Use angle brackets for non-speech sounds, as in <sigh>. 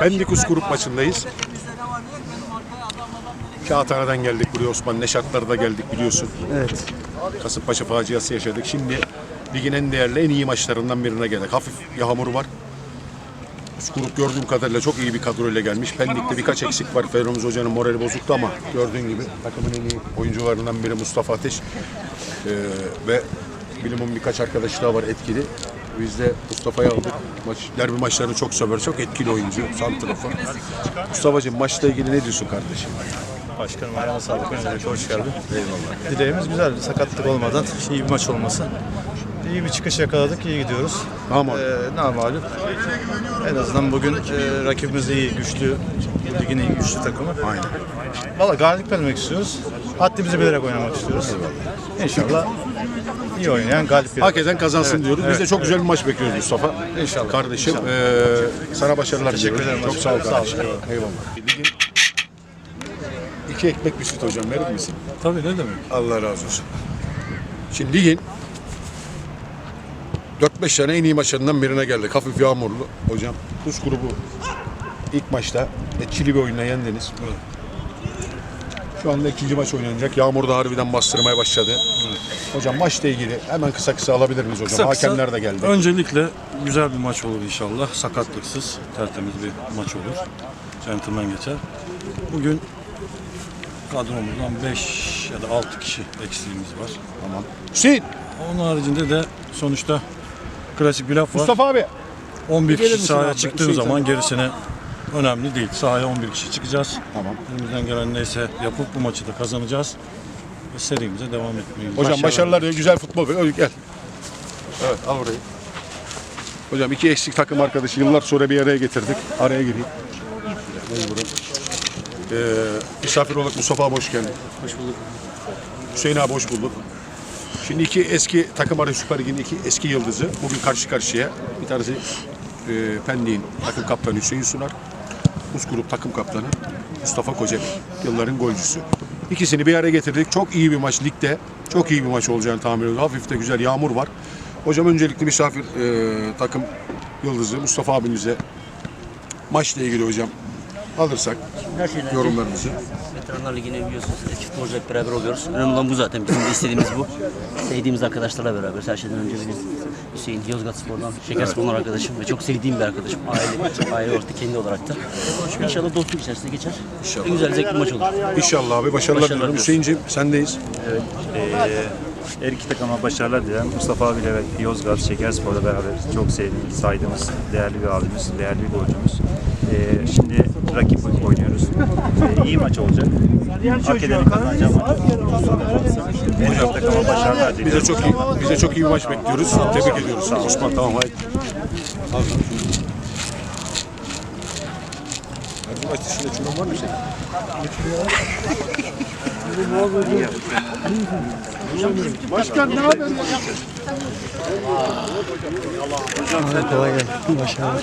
Pendikus grup maçındayız. Kağıthane'den geldik buraya Osman. Neşatlar'da geldik biliyorsun. Evet. Kasımpaşa faciası yaşadık. Şimdi ligin en değerli, en iyi maçlarından birine geldik. Hafif yağmur var. Grup gördüğüm kadarıyla çok iyi bir kadroyla gelmiş. Pendik'te birkaç eksik var. Ferromuz Hoca'nın morali bozuktu ama gördüğün gibi takımın en iyi oyuncularından biri Mustafa Ateş. Ee, ve Bilim'in birkaç arkadaşı daha var etkili. Biz de Mustafa'yı aldık. Maç, derbi maçlarını çok sever. Çok etkili oyuncu. Santrafor. Mustafa'cığım maçla ilgili ne diyorsun kardeşim? Başkanım ayağına sağlık. Öncelikle hoş geldin. Eyvallah. Dileğimiz güzel. Sakatlık olmadan iyi bir maç olması. İyi bir çıkış yakaladık. iyi gidiyoruz. Tamam. Ee, namalum. En azından bugün e, rakibimiz iyi, güçlü. Ligin en güçlü takımı. Aynen. Valla galip vermek istiyoruz. Haddimizi bilerek oynamak istiyoruz. İnşallah iyi oynayan galip gelir. Hak eden kazansın Evet, diyoruz. Biz evet, de çok evet. güzel bir maç bekliyoruz Mustafa. İnşallah. Kardeşim İnşallah. eee, sana başarılar Teşekkür diliyorum. ederim Çok sağ ol. Sağ ol, Eyvallah. Ligin iki ekmek bir süt hocam verir misin? Tabii ne demek? Allah razı olsun. Şimdi ligin 4-5 tane en iyi maçlarından birine geldik. Hafif yağmurlu hocam. Rus grubu ilk maçta etkili bir oyunla yendiniz. Şu anda ikinci maç oynanacak. Yağmur da harbiden bastırmaya başladı. Hocam maçla ilgili hemen kısa kısa alabilir miyiz hocam? Kısa kısa, Hakemler de geldi. Öncelikle güzel bir maç olur inşallah. Sakatlıksız, tertemiz bir maç olur. Centilmen geçer. Bugün kadromuzdan 5 ya da 6 kişi eksiğimiz var. Tamam. Hüseyin, Onun haricinde de sonuçta klasik bir laf var. Mustafa abi. 11 gelir kişi misin sahaya çıktığın Hüseyin zaman gerisine önemli değil. Sahaya 11 kişi çıkacağız. Tamam. Elimizden gelen neyse yapıp bu maçı da kazanacağız. Ve serimize devam etmeyi. Hocam başarılar diyor. Güzel futbol. Öyle gel. Evet al orayı. Hocam iki eksik takım arkadaşı yıllar sonra bir araya getirdik. Araya gireyim. Mecburen. Ee, misafir olarak Mustafa abi hoş geldin. Hoş bulduk. Hüseyin abi hoş bulduk. Şimdi iki eski takım arası Süper Lig'in iki eski yıldızı bugün karşı karşıya. Bir tanesi e, Pendik'in takım kaptanı Hüseyin Sunar. Rus grup takım kaptanı Mustafa Kocaeli. Yılların golcüsü. İkisini bir araya getirdik. Çok iyi bir maç ligde. Çok iyi bir maç olacağını tahmin ediyorum. Hafif de güzel yağmur var. Hocam öncelikle misafir e, takım yıldızı Mustafa abimize maçla ilgili hocam alırsak Her şeyden önce yorumlarınızı. Veteranlar Ligi'ne biliyorsunuz eski futbolcular hep beraber oluyoruz. Önemli olan bu zaten. Bizim de istediğimiz bu. Sevdiğimiz arkadaşlarla beraberiz. Her şeyden önce benim Hüseyin Yozgat Spor'dan, Şeker Spor'dan arkadaşım ve çok sevdiğim bir arkadaşım. Aile, aile olarak da kendi olarak da. İnşallah dostluk içerisinde geçer. İnşallah. En güzel zevkli maç olur. İnşallah abi başarılar Başarılar diliyorum. diliyoruz. Hüseyin'ciğim sendeyiz. Ee, her iki takıma başarılar dilerim. Mustafa abiyle ve Yozgat Şekerspor'la beraber çok sevdiğimiz, saydığımız değerli bir abimiz, değerli bir golcümüz. Ee, şimdi rakip oynuyoruz. Ee, iyi maç olacak. Hak edeni kazanacağım. Her iki takıma başarılar Bize diliyorum. çok iyi, bize çok iyi bir maç bekliyoruz. Tebrik ediyoruz. Osman tamam haydi. Al. Bu maç dışında çubuğun var mı? <laughs> Başkan ne haber? Kolay gelsin. Başarılar.